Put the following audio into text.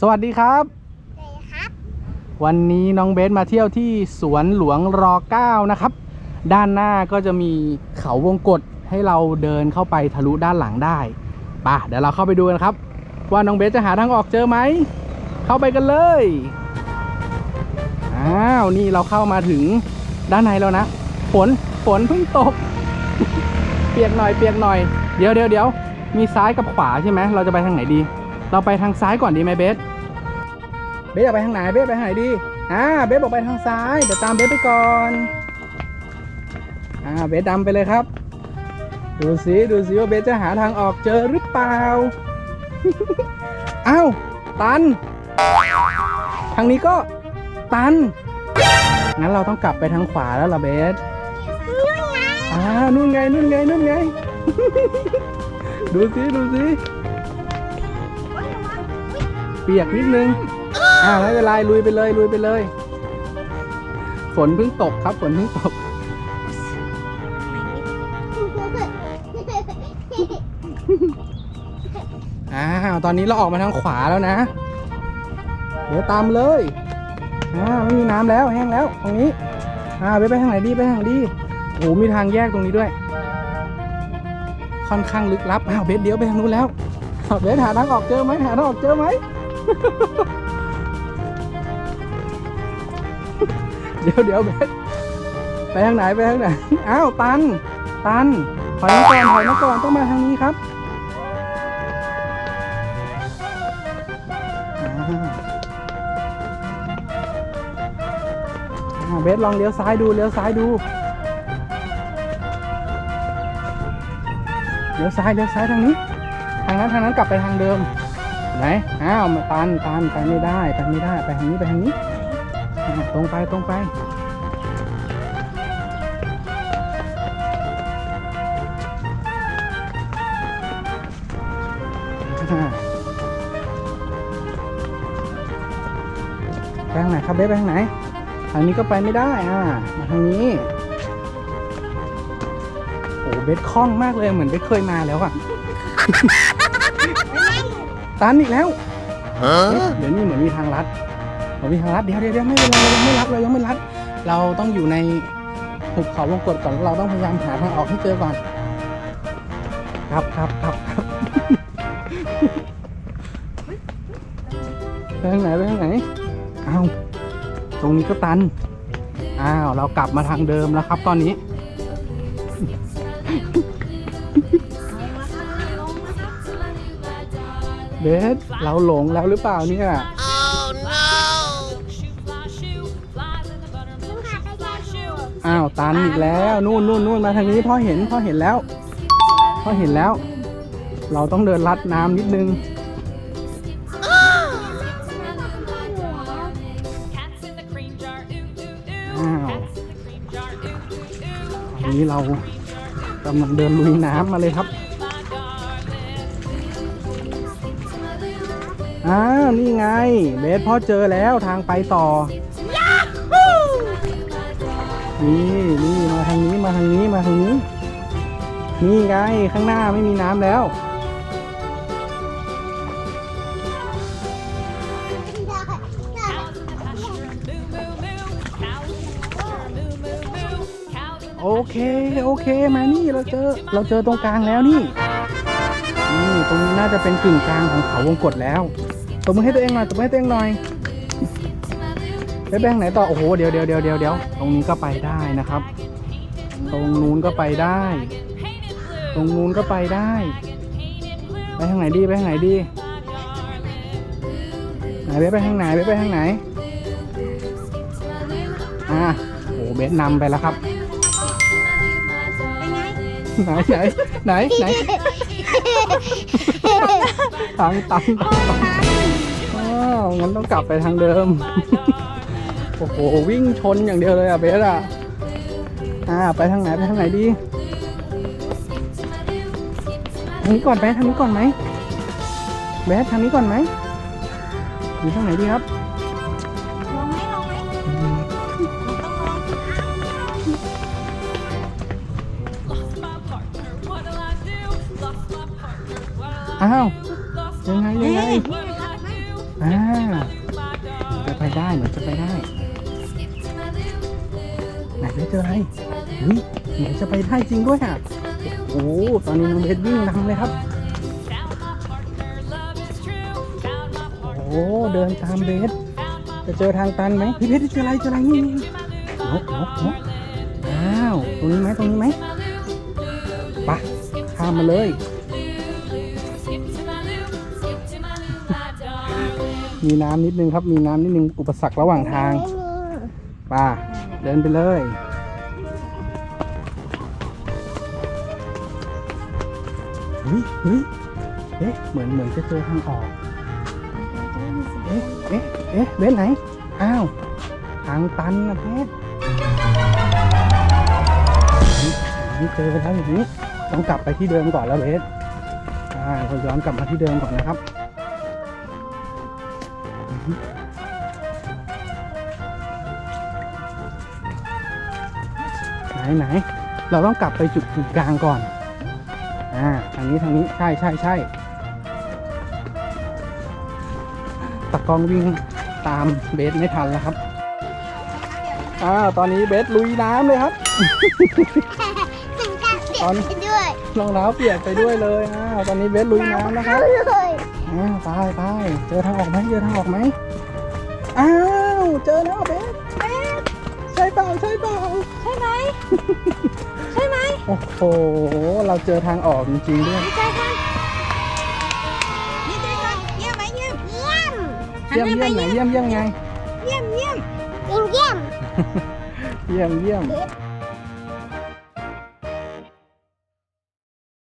สวัสดีครับเลยครับ วันนี้น้องเบสมาเที่ยวที่สวนหลวงร9นะครับ ด้านหน้าก็จะมีเขาวงกฏให้เราเดินเข้าไปทะลุด้านหลังได้ป่ะเดี๋ยวเราเข้าไปดูกันครับ ว่าน้องเบสจะหาทางออกเจอไหม เข้าไปกันเลย อ้าว นี่เราเข้ามาถึงด้านในแล้วนะ ฝน ฝนเพิ่งตก เปียกหน่อย เปียกหน่อย เดี๋ยวเดี๋ยวเดี๋ยว มีซ้ายกับขวาใช่ไหม เราจะไปทางไหนดี เราไปทางซ้ายก่อนดีไหมเบส เบสอยากไปทางไหน เบสไปทางไหนดี อ่า เบสบอกไปทางซ้าย เดี๋ยวตามเบสไปก่อน อ่า เบสดำไปเลยครับ ดูสิดูสิว่าเบสจะหาทางออกเจอหรือเปล่า อ้าว ตัน ทางนี้ก็ตัน งั้นเราต้องกลับไปทางขวาแล้วล่ะเบสอ่า นู่นไง นู่นไง นู่นไง ดูสิ ดูสิ เปียกนิดนึงอ่าไม่เป็นไรลุยไปเลยลุยไปเลย ฝนเพิ่งตกครับ ฝนเพิ่งตก อ้าวตอนนี้เราออกมาทางขวาแล้วนะ เดี๋ยวตามเลยอ่าไม่มีน้ำแล้วแห้งแล้ว ตรงนี้ อ่าไปไปทางไหนดีไปทางไหนดีโอ้โหมีทางแยกตรงนี้ด้วย ค่อนข้างลึกลับอ้าวเบสเดี๋ยวไปทางนู้นแล้วอ้าวเบสหาทางออกเจอไหมหาทางออกเจอไหม เดี๋ยวเดี๋ยวเบสไปทางไหนไปทางไหน อ้าว ตัน ตันถอยมาก่อนถอยมาก่อนต้องมาทางนี้ครับเบสลองเลี้ยวซ้ายดูเลี้ยวซ้ายดูเลี้ยวซ้ายเลี้ยวซ้ายทางนี้ ทางนั้นทางนั้นกลับไปทางเดิม ไหนอ้าวมาตันตันไปไม่ได้ไปไม่ได้ไปทางนี้ไปทางนี้ตรงไปตรงไปไปทางไหนครับเบสไปทางไหนทางนี้ก็ไปไม่ได้อ่ามาทางนี้โอ้เบสคล่องมากเลยเหมือนเบสเคยมาแล้วอะ ตันอีกแล้วเอ๊ะเดี๋ยวนี้เหมือนมีทางลัดเหมือนมีทางลัดเดี๋ยวเดี๋ยวเดี๋ยวไม่เป็นไรเรายังไม่ลัดเรายังไม่ลัด เราต้องอยู่ในหุบเขาวงกฏก่อนเราต้องพยายามหาทางออกให้เจอก่อน ครับครับครับครับไปทางไหนไปทางไหนอ้าวตรงนี้ก็ตันอ้าวเรากลับมาทางเดิมแล้วครับ ตอนนี้ บสเราหลงแล้วหรือเปล่าเนี่ย อ้าวตันอีกแล้ว นู่นนู่นนู่นมาทางนี้พ่อเห็นพ่อเห็นแล้วพ่อเห็นแล้ว เราต้องเดินลัดน้ำนิดนึง อ้าวอันนี้เรากำลังเดินลุยน้ำมาเลยครับ อ้าวนี่ไง เบสพ่อเจอแล้วทางไปต่อ นี่นี่มาทางนี้มาทางนี้มาทางนี้ นี่ไงข้างหน้าไม่มีน้ำแล้ว โอเคโอเคมานี่เราเจอเราเจอตรงกลางแล้วนี่นี่ตรงนี้น่าจะเป็นกึ่งกลางของเขาวงกฏแล้ว ตบมือให้ตัวเองหน่อยตบมือให้ตัวเองหน่อยไปแบงไหนต่อ โอ้โห เดี๋ยวเดี๋ยวเดี๋ยวเดี๋ยวเดี๋ยวตรงนี้ก็ไปได้นะครับ ตรงนู้นก็ไปได้ ตรงนู้นก็ไปได้ ไปทางไหนดี ไปทางไหนดี ไหนเบสไปทางไหนเบสไปทางไหน อ่าโอ้เบสนำไปแล้วครับ ไหนไหนไหนไหน ทางตันอ้า วงั้นต้องกลับไปทางเดิม โอ้โห วิ่งชนอย่างเดียวเลยอะเบสอะ อ่า ไปทางไหน ไปทางไหนดีทางนี้ก่อนไปทางนี้ก่อนไหมเบสทางนี้ก่อนไหมอยู่ทางไหนดีครับลงไหมลงไหมต้องลงอ้าว ยังไงยังไงไหน อ่าจะไปได้เหมือนจะไปได้ไหนเบสเจออะไรอุ้ยเหมือนจะไปได้จริงด้วยอะโอ้โหตอนนี้น้องเบสวิ่งนำเลยครับโอ้เดินตามเบสจะเจอทางตันไหมพี่เพชรเจออะไรเจออะไรนี่นี่นกนกนกอ้าวตรงนี้ไหมตรงนี้ไหมไปะข้ามมาเลย มีน้ำนิดนึงครับ มีน้ำนิดนึง อุปสรรคระหว่างทางไป่าเดินไปเลยเฮ้ยเฮ้ยเอ๊ะ เหมือนเหมือนจะเจอทางออก เอ๊ะ เอ๊ะ เอ๊ะเบสไหน อ้าว ทางตันนะเพชรนี่เจอแล้วอย่างนี้ ต้องกลับไปที่เดิมก่อนแล้วเบสอ่าเราย้อนกลับมาที่เดิมก่อนนะครับ ไหนไหนเราต้องกลับไปจุดกึ่งกลางก่อน อ่า ทางนี้ทางนี้ใช่ใช่ใช่ตะกล้องวิ่งตามเบสไม่ทันแล้วครับอ้าวตอนนี้เบสลุยน้ำเลยครับถึงการเปลี่ยนไปด้วย รองเท้าเปียกไปด้วยเลยอ้าวตอนนี้เบสลุยน้ำนะครับเลย อ้าวไปไปเจอทางออกไหมเจอทางออกไหมอ้าวเจอแล้วเบสเบสใช่เปล่าใช่เปล่าใช่ไหม ใช่ไหมโอ้โหเราเจอทางออกจริงๆด้วยดีใจกันดีใจกันเยี่ยมไหมเยี่ยมเยี่ยมเยี่ยมเยี่ยมไหนเยี่ยมเยี่ยมไง เยี่ยมเยี่ยมเยี่ยมเยี่ยมเยี่ยมเยี่ยมเบส